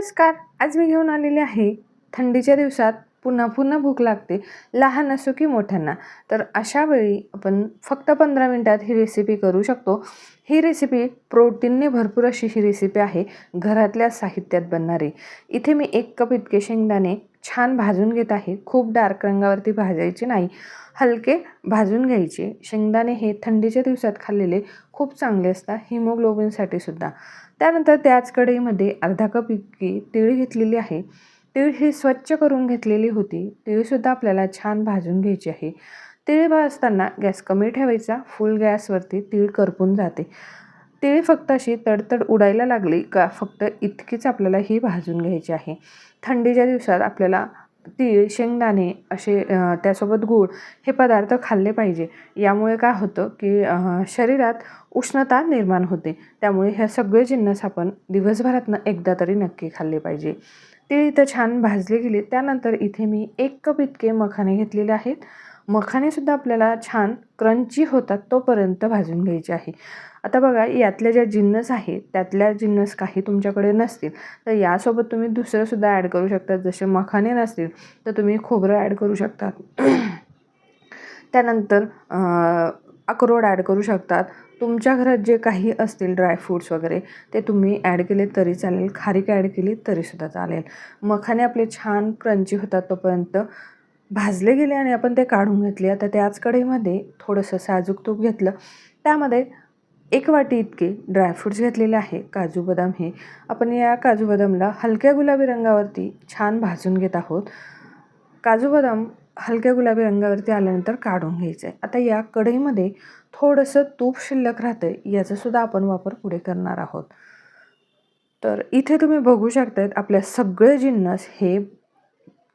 नमस्कार. आज मी घेऊन आलेले आहे. थंडीच्या दिवसात पुन्हा पुन्हा भूक लागते. लहान असो की मोठ्यांना. तर अशा वेळी आपण फक्त पंधरा मिनटात ही रेसिपी करू शकतो. ही रेसिपी प्रोटीनने भरपूर अशी ही रेसिपी आहे. घरातल्या साहित्यात बनणारी. इथे मी एक कप इतके शेंगदाणे छान भाजून घेत आहे. खूप डार्क रंगावरती भाजायचे नाही. हलके भाजून घ्यायचे. शेंगदाणे हे थंडीच्या दिवसात खाल्लेले खूप चांगले असतात. हिमोग्लोबिनसाठी सुद्धा. त्यानंतर त्याच कढईमध्ये अर्धा कप इतकी तीळ घेतलेली आहे. तीळ ही स्वच्छ करून घेतलेली होती. तीळसुद्धा आपल्याला छान भाजून घ्यायची आहे. तीळ भाजताना गॅस कमी ठेवायचा. फुल गॅसवरती तीळ करपून जाते. ते फक्त अशी तडतड उडायला लागली का फक्त इतकीच आपल्याला ही भाजून घ्यायची आहे. थंडीच्या दिवसात आपल्याला तीळ शेंगदाणे असे त्यासोबत गूळ हे पदार्थ खाल्ले पाहिजे. यामुळे काय होतं की शरीरात उष्णता निर्माण होते. त्यामुळे ह्या सगळे जिन्नस आपण दिवसभरातनं एकदा तरी नक्की खाल्ले पाहिजे. ते इथं छान भाजले गेले. त्यानंतर इथे मी एक कप इतके मखाने घेतलेले आहेत. मखानेसुद्धा आपल्याला छान क्रंची होतात तोपर्यंत भाजून घ्यायचे आहे. आता बघा यातल्या ज्या जिन्नस आहेत त्यातल्या जिन्नस काही तुमच्याकडे नसतील. तर यासोबत तुम्ही दुसरंसुद्धा ॲड करू शकता. जसे मखाने नसतील तर तुम्ही खोबरं ॲड करू शकतात त्यानंतर अक्रोड ॲड करू शकतात तुमच्या घरात जे काही असतील ड्रायफ्रूट्स वगैरे ते तुम्ही ॲड केले तरी चालेल. खारीक ॲड केली तरीसुद्धा चालेल. मखाने आपले छान क्रंची होतात तोपर्यंत. भाजले गेले आणि आपण ते काढून घेतले. आता त्याच कढईमध्ये थोडंसं साजूक तूप घेतलं. त्यामध्ये एक वाटी इतके ड्रायफ्रूट्स घेतलेले आहे. काजू बदाम हे. आपण या काजू बदामला हलक्या गुलाबी रंगावरती छान भाजून घेत आहोत. काजू बदाम हलक्या गुलाबी रंगावरती आल्यानंतर काढून घ्यायचं. आहे आता या कढईमध्ये थोडंसं तूप शिल्लक राहतं आहे याचासुद्धा आपण वापर पुढे करणार आहोत. तर इथे तुम्ही बघू शकतायत आपल्या सगळे जिन्नस हे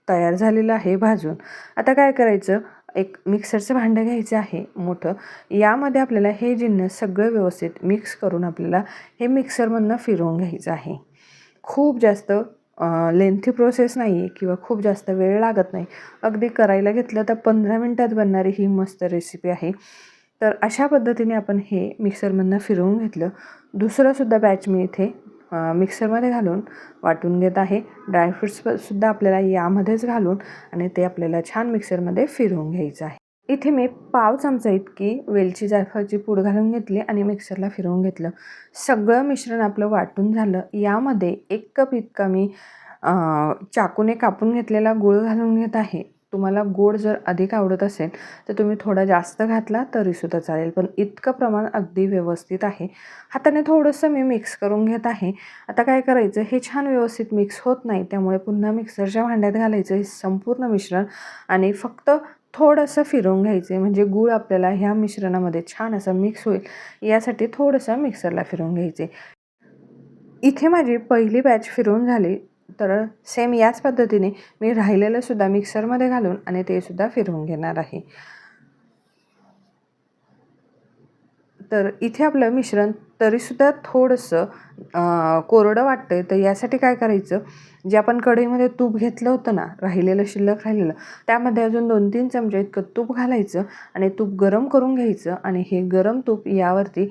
तयार झालेलं आहे भाजून. आता काय करायचं? एक मिक्सरचं भांडं घ्यायचं आहे मोठं. यामध्ये आपल्याला हे जिन्नस सगळं व्यवस्थित मिक्स करून आपल्याला हे मिक्सरमधनं फिरवून घ्यायचं आहे. खूप जास्त लेंथी प्रोसेस नाही आहे किंवा खूप जास्त वेळ लागत नाही. अगदी करायला घेतलं तर पंधरा मिनटात बनणारी ही मस्त रेसिपी आहे. तर अशा पद्धतीने आपण हे मिक्सरमधनं फिरवून घेतलं. दुसरंसुद्धा बॅच मी इथे मिक्सरमध्ये घालून वाटून घेत आहे. ड्रायफ्रूट्ससुद्धा आपल्याला यामध्येच घालून आणि ते आपल्याला छान मिक्सरमध्ये फिरवून घ्यायचं आहे. इथे मी पाव चमचा इतकी वेलची जायफळची पूड घालून घेतली आणि मिक्सरला फिरवून घेतलं. सगळं मिश्रण आपलं वाटून झालं. यामध्ये एक कप इतका मी चाकूने कापून घेतलेला गूळ घालून घेत आहे. तुम्हाला गोड जर अधिक आवडत असेल तर तुम्ही थोडा जास्त घातला तरीसुद्धा चालेल. पण इतकं प्रमाण अगदी व्यवस्थित आहे. हाताने थोडंसं मी मिक्स करून घेत आहे. आता काय करायचं हे छान व्यवस्थित मिक्स होत नाही त्यामुळे पुन्हा मिक्सरच्या भांड्यात घालायचं हे संपूर्ण मिश्रण आणि फक्त थोडंसं फिरवून घ्यायचे. म्हणजे गूळ आपल्याला ह्या मिश्रणामध्ये छान असं मिक्स होईल यासाठी थोडंसं मिक्सरला फिरवून घ्यायचे. इथे माझी पहिली बॅच फिरवून झाली. तर सेम याच पद्धतीने मी राहिलेलंसुद्धा मिक्सरमध्ये घालून आणि ते सुद्धा फिरवून घेणार आहे. तर इथे आपलं मिश्रण तरीसुद्धा थोडंसं कोरडं वाटतं आहे तर यासाठी काय करायचं? जे आपण कढईमध्ये तूप घेतलं होतं ना राहिलेलं शिल्लक राहिलेलं त्यामध्ये अजून दोन तीन चमचे इतकं तूप घालायचं आणि तूप गरम करून घ्यायचं आणि हे गरम तूप यावरती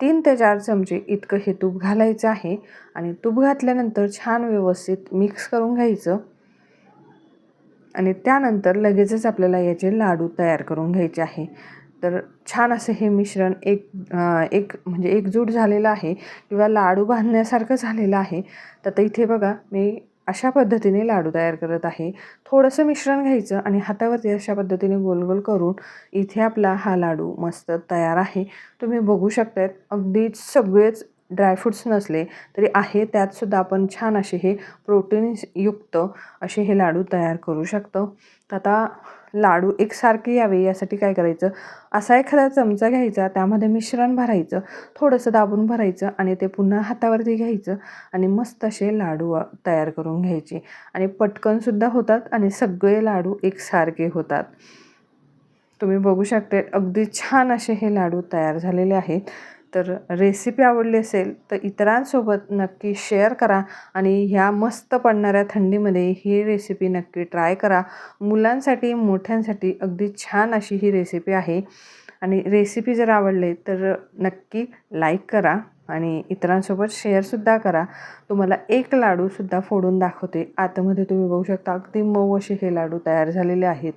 तीन ते चार चमचे इतकं हे तूप घालायचं आहे आणि तूप घातल्यानंतर छान व्यवस्थित मिक्स करून घ्यायचं. आणि त्यानंतर लगेचच आपल्याला याचे लाडू तयार करून घ्यायचे आहे. तर छान असं हे मिश्रण एक एक म्हणजे एकजूट झालेलं आहे किंवा लाडू बांधण्यासारखं झालेलं आहे. तर इथे बघा मी अशा पद्धतीने लाडू तयार करत आहे. थोडंसं मिश्रण घ्यायचं आणि हातावरती अशा पद्धतीने गोल गोल करून इथे आपला हा लाडू मस्त तयार आहे. तुम्ही बघू शकतात अगदीच सगळेच ड्रायफ्रूट्स नसले तरी आहे त्यातसुद्धा आपण छान असे हे प्रोटीनयुक्त असे हे लाडू तयार करू शकतो. तर आता लाडू एकसारखे यावे यासाठी काय करायचं? असा एखादा चमचा घ्यायचा त्यामध्ये मिश्रण भरायचं थोडंसं दाबून भरायचं आणि ते पुन्हा हातावरती घ्यायचं आणि मस्त असे लाडू तयार करून घ्यायचे. आणि पटकनसुद्धा होतात आणि सगळे लाडू एकसारखे होतात. तुम्ही बघू शकते अगदी छान असे हे लाडू तयार झालेले आहेत. तर रेसिपी आवडली असेल तर इतरांसोबत नक्की शेअर करा आणि ह्या मस्त पडणाऱ्या थंडीमध्ये ही रेसिपी नक्की ट्राय करा. मुलांसाठी मोठ्यांसाठी अगदी छान अशी ही रेसिपी आहे. आणि रेसिपी जर आवडले तर नक्की लाईक करा आणि इतरांसोबत शेअरसुद्धा करा. तुम्हाला एक लाडूसुद्धा फोडून दाखवते. आतमध्ये तुम्ही बघू शकता अगदी मऊ असे हे लाडू तयार झालेले आहेत.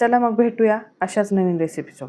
चला मग भेटूया अशाच नवीन रेसिपीसोबत